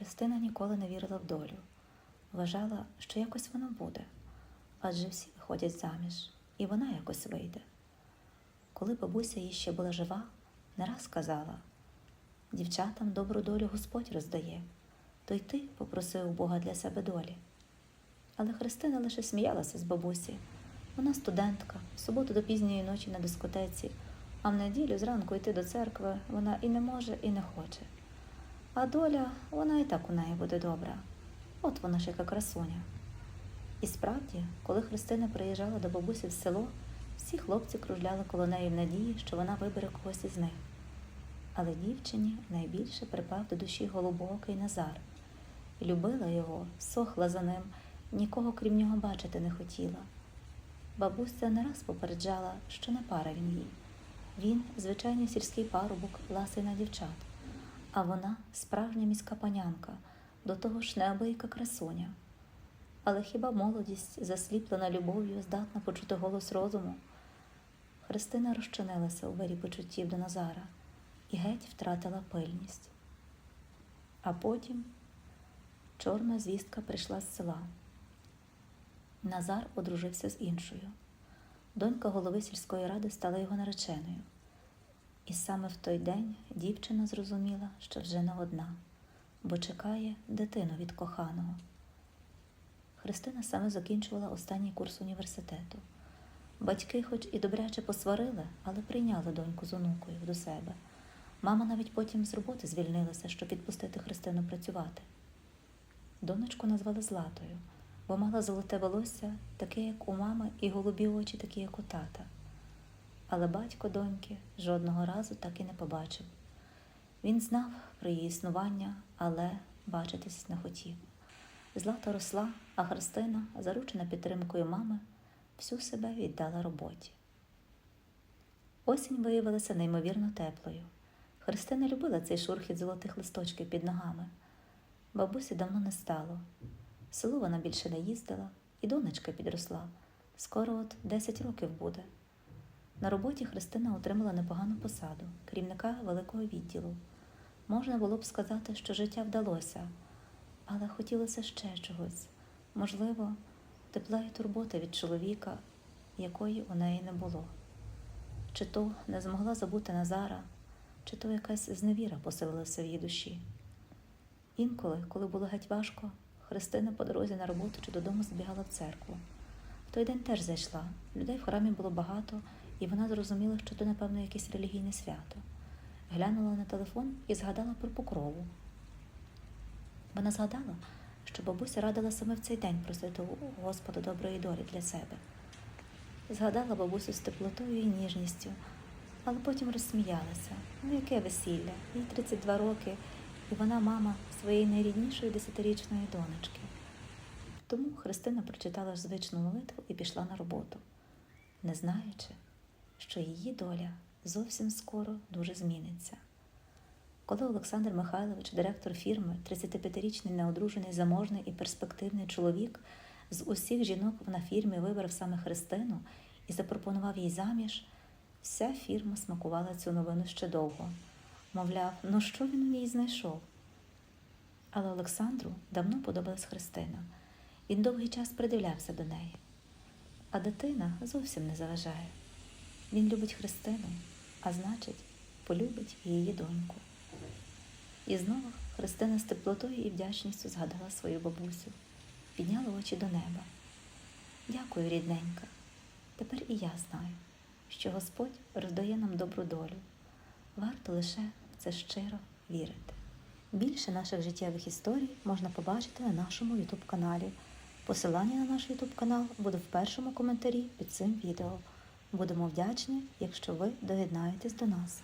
Христина ніколи не вірила в долю, вважала, що якось воно буде, адже всі виходять заміж, і вона якось вийде. Коли бабуся їй ще була жива, не раз казала дівчатам добру долю Господь роздає, то й ти попросив у Бога для себе долі. Але Христина лише сміялася з бабусі. Вона студентка, в суботу до пізньої ночі на дискотеці, а в неділю зранку йти до церкви вона і не може, і не хоче. А доля, вона і так у неї буде добра. От вона ж яка красуня. І справді, коли Христина приїжджала до бабусі в село, всі хлопці кружляли коло неї в надії, що вона вибере когось із них. Але дівчині найбільше припав до душі голубокий Назар. Любила його, сохла за ним, нікого крім нього бачити не хотіла. Бабуся не раз попереджала, що не пара він їй. Він звичайний сільський парубок, ласий на дівчат, а вона справжня міська панянка, до того ж неабияка красуня. Але хіба молодість, засліплена любов'ю, здатна почути голос розуму? Христина розчинилася у вирі почуттів до Назара і геть втратила пильність. А потім чорна звістка прийшла з села. Назар одружився з іншою. Донька голови сільської ради стала його нареченою. І саме в той день дівчина зрозуміла, що вже не одна, бо чекає дитину від коханого. Христина саме закінчувала останній курс університету. Батьки, хоч і добряче посварили, але прийняли доньку з онукою до себе. Мама навіть потім з роботи звільнилася, щоб відпустити Христину працювати. Донечку назвали Златою, бо мала золоте волосся, таке, як у мами, і голубі очі, такі, як у тата. Але батько доньки жодного разу так і не побачив. Він знав про її існування, але бачитись не хотів. Злата росла, а Христина, заручена підтримкою мами, всю себе віддала роботі. Осінь виявилася неймовірно теплою. Христина любила цей шурхіт золотих листочків під ногами. Бабусі давно не стало. Село вона більше не їздила, і донечка підросла. Скоро от 10 років буде. На роботі Христина отримала непогану посаду керівника великого відділу. Можна було б сказати, що життя вдалося, але хотілося ще чогось. Можливо, тепла і турботи від чоловіка, якої у неї не було. Чи то не змогла забути Назара, чи то якась зневіра поселилася в її душі. Інколи, коли було геть важко, Христина по дорозі на роботу чи додому збігала в церкву. В той день теж зайшла. Людей в храмі було багато, і вона зрозуміла, що то, напевно, якесь релігійне свято. Глянула на телефон і згадала про покрову. Вона згадала, що бабуся радила саме в цей день просити у Господа доброї долі для себе. Згадала бабусю з теплотою і ніжністю, але потім розсміялася. Ну, яке весілля? Їй 32 роки, і вона мама своєї найріднішої десятирічної донечки. Тому Христина прочитала звичну молитву і пішла на роботу, не знаючи, що її доля зовсім скоро дуже зміниться. Коли Олександр Михайлович, директор фірми, 35-річний неодружений заможний і перспективний чоловік, з усіх жінок на фірмі вибрав саме Христину і запропонував їй заміж, вся фірма смакувала цю новину ще довго. Мовляв, ну що він у ній знайшов? Але Олександру давно подобалась Христина. Він довгий час придивлявся до неї. А дитина зовсім не заважає. Він любить Христину, а значить, полюбить її доньку. І знову Христина з теплотою і вдячністю згадала свою бабусю, підняла очі до неба. Дякую, рідненька. Тепер і я знаю, що Господь роздає нам добру долю. Варто лише в це щиро вірити. Більше наших життєвих історій можна побачити на нашому YouTube каналі. Посилання на наш YouTube канал буде в першому коментарі під цим відео. Будемо вдячні, якщо ви доєднаєтесь до нас.